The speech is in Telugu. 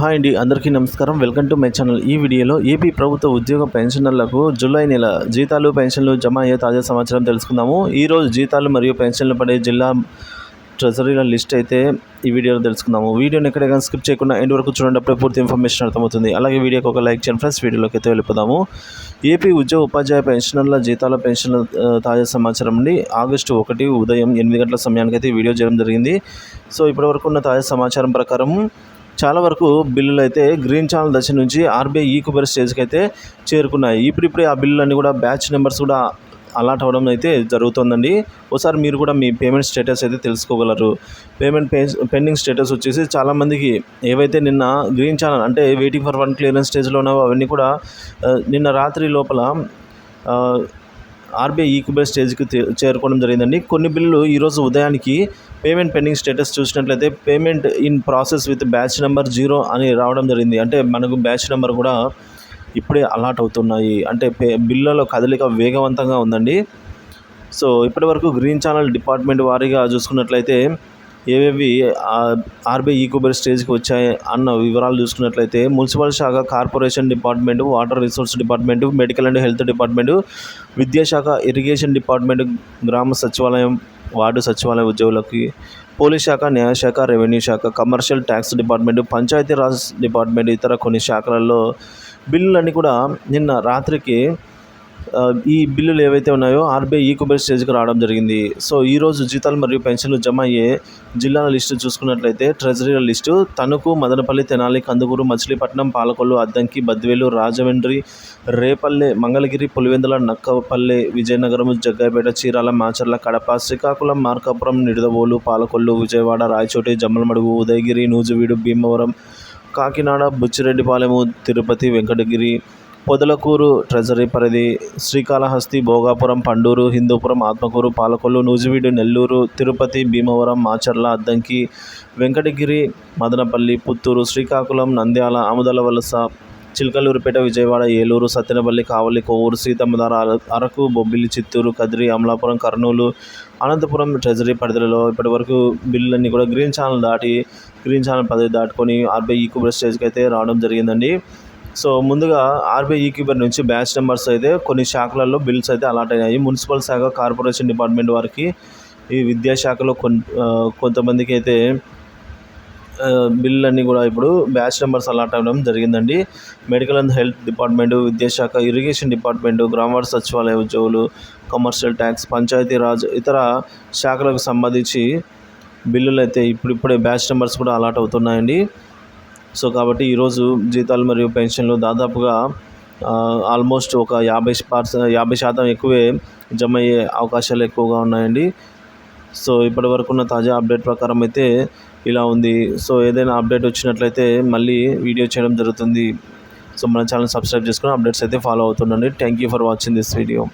హాయ్ అండి అందరికీ నమస్కారం. Welcome to my channel. ఈ వీడియోలో ఏపీ ప్రభుత్వ ఉద్యోగ పెన్షనర్లకు జూలై నెల జీతాలు పెన్షన్లు జమ అయ్యే తాజా సమాచారం తెలుసుకుందాము. ఈరోజు జీతాలు మరియు పెన్షన్లు పడే జిల్లా ట్రెజరీల లిస్ట్ అయితే ఈ వీడియోలో తెలుసుకుందాము. వీడియోని ఎక్కడైనా స్కిప్ చేయకుండా ఎండ్ వరకు చూడండి అప్పుడే పూర్తి ఇన్ఫర్మేషన్ అర్థమవుతుంది. అలాగే వీడియోకి ఒక లైక్ చేయండి ఫ్రెండ్స్. వీడియోలోకి అయితే వెళ్ళిపోదాము. ఏపీ ఉద్యోగ ఉపాధ్యాయ పెన్షనర్ల జీతాల పెన్షన్ల తాజా సమాచారం అండి. ఆగస్టు ఒకటి ఉదయం ఎనిమిది గంటల సమయానికి అయితే వీడియో చేయడం జరిగింది. సో ఇప్పటివరకు ఉన్న తాజా సమాచారం ప్రకారం చాలా వరకు బిల్లులు అయితే గ్రీన్ ఛానల్ దశ నుంచి ఆర్బీఐ ఈ కుబెర్ స్టేజ్కి అయితే చేరుకున్నాయి ఇప్పుడిప్పుడే ఆ బిల్లులన్నీ కూడా బ్యాచ్ నెంబర్స్ కూడా అలాట్ అవ్వడం అయితే జరుగుతుందండి. ఒకసారి మీరు కూడా మీ పేమెంట్ స్టేటస్ అయితే తెలుసుకోగలరు. పేమెంట్ పెండింగ్ స్టేటస్ వచ్చేసి చాలామందికి ఏవైతే నిన్న గ్రీన్ ఛానల్ అంటే వెయిటింగ్ ఫర్ వన్ క్లియరెన్స్ స్టేజ్లో ఉన్నావో అవన్నీ కూడా నిన్న రాత్రి లోపల ఆర్బీఐ ఈక్యుబే స్టేజ్కి చేరుకోవడం జరిగిందండి. కొన్ని బిల్లులు ఈరోజు ఉదయానికి పేమెంట్ పెండింగ్ స్టేటస్ చూసినట్లయితే payment in process with batch number zero అని రావడం జరిగింది. అంటే మనకు బ్యాచ్ నెంబర్ కూడా ఇప్పుడే అలాట్ అవుతున్నాయి. అంటే పే బిల్లుల కదలిక వేగవంతంగా ఉందండి. సో ఇప్పటివరకు గ్రీన్ ఛానల్ డిపార్ట్మెంట్ వారీగా చూసుకున్నట్లయితే ఏవేవి ఆర్బీఐ ఈకోబర్ స్టేజ్కి వచ్చాయి అన్న వివరాలు చూసుకున్నట్లయితే మున్సిపల్ శాఖ corporation department water resource department medical and health department విద్యాశాఖ ఇరిగేషన్ డిపార్ట్మెంట్ గ్రామ సచివాలయం వార్డు సచివాలయ ఉద్యోగులకి పోలీస్ శాఖ న్యాయశాఖ రెవెన్యూ శాఖ commercial tax department Panchayati Raj department ఇతర కొన్ని శాఖలలో బిల్లులన్నీ కూడా నిన్న రాత్రికి ఈ బిల్లులు ఏవైతే ఉన్నాయో ఆర్బీఐ ఈ స్టేజ్కి రావడం జరిగింది. సో ఈరోజు జీతాలు మరియు పెన్షన్లు జమ అయ్యే జిల్లాల లిస్టు చూసుకున్నట్లయితే ట్రెజరీల లిస్టు తణుకు మదనపల్లి తెనాలి కందుకూరు మచిలీపట్నం పాలకొల్లు అద్దంకి బద్వేలు రాజమండ్రి రేపల్లె మంగళగిరి పులివెందుల నక్కపల్లె విజయనగరం జగ్గాయపేట చీరాల మాచర్ల కడప శ్రీకాకుళం మార్కాపురం నిడదవోలు పాలకొల్లు విజయవాడ రాయచోటి జమ్మలమడుగు ఉదయగిరి నూజివీడు భీమవరం కాకినాడ బుచ్చిరెడ్డిపాలెము తిరుపతి వెంకటగిరి పొదలకూరు ట్రెజరీ పరిధి శ్రీకాళహస్తి భోగాపురం పండూరు హిందూపురం ఆత్మకూరు పాలకొల్లు నూజివీడు నెల్లూరు తిరుపతి భీమవరం మాచర్ల అద్దంకి వెంకటగిరి మదనపల్లి పుత్తూరు శ్రీకాకుళం నంద్యాల ఆముదలవలస చిలకలూరుపేట విజయవాడ ఏలూరు సత్తెనపల్లి కావలి కొవ్వూరు సీతమ్మధార అరకు బొబ్బిలి చిత్తూరు కదిరి అమలాపురం కర్నూలు అనంతపురం ట్రెజరీ పరిధిలో ఇప్పటివరకు బిల్లులన్నీ కూడా గ్రీన్ ఛానల్ దాటి గ్రీన్ ఛానల్ పరిధి దాటుకొని ఆర్బీఐ ఈక్యూబర్ స్టేజ్కి అయితే రావడం జరిగిందండి. సో ముందుగా ఆర్బీఐ ఈక్యూబర్ నుంచి బ్యాచ్ నెంబర్స్ అయితే కొన్ని శాఖలలో బిల్స్ అయితే అలాట్ అయ్యాయి మున్సిపల్ శాఖ కార్పొరేషన్ డిపార్ట్మెంట్ వారికి ఈ విద్యాశాఖలో కొన్ కొంతమందికి అయితే బిల్లులన్నీ కూడా ఇప్పుడు బ్యాచ్ నెంబర్స్ అలాట్ అవ్వడం జరిగిందండి. మెడికల్ అండ్ హెల్త్ డిపార్ట్మెంట్ విద్యాశాఖ ఇరిగేషన్ డిపార్ట్మెంట్ గ్రామర్ సచివాలయ ఉద్యోగులు కమర్షియల్ ట్యాక్స్ పంచాయతీరాజ్ ఇతర శాఖలకు సంబంధించి బిల్లులు అయితే ఇప్పుడిప్పుడే బ్యాచ్ నెంబర్స్ కూడా అలాట్ అవుతున్నాయండి. సో కాబట్టి ఈరోజు జీతాలు మరియు పెన్షన్లు దాదాపుగా ఆల్మోస్ట్ ఒక యాభై పర్సెంట్ యాభై శాతం ఎక్కువే జమ అయ్యే అవకాశాలు ఎక్కువగా ఉన్నాయండి. సో ఇప్పటి వరకున్న తాజా అప్డేట్ ప్రకారం అయితే ఇలా ఉంది. సో ఏదైనా అప్డేట్ వచ్చినట్లయితే మళ్ళీ వీడియో చేయడం జరుగుతుంది. సో మన ఛానల్ సబ్స్క్రైబ్ చేసుకుని అప్డేట్స్ అయితే follow అవుతుండండి. Thank you for watching this video.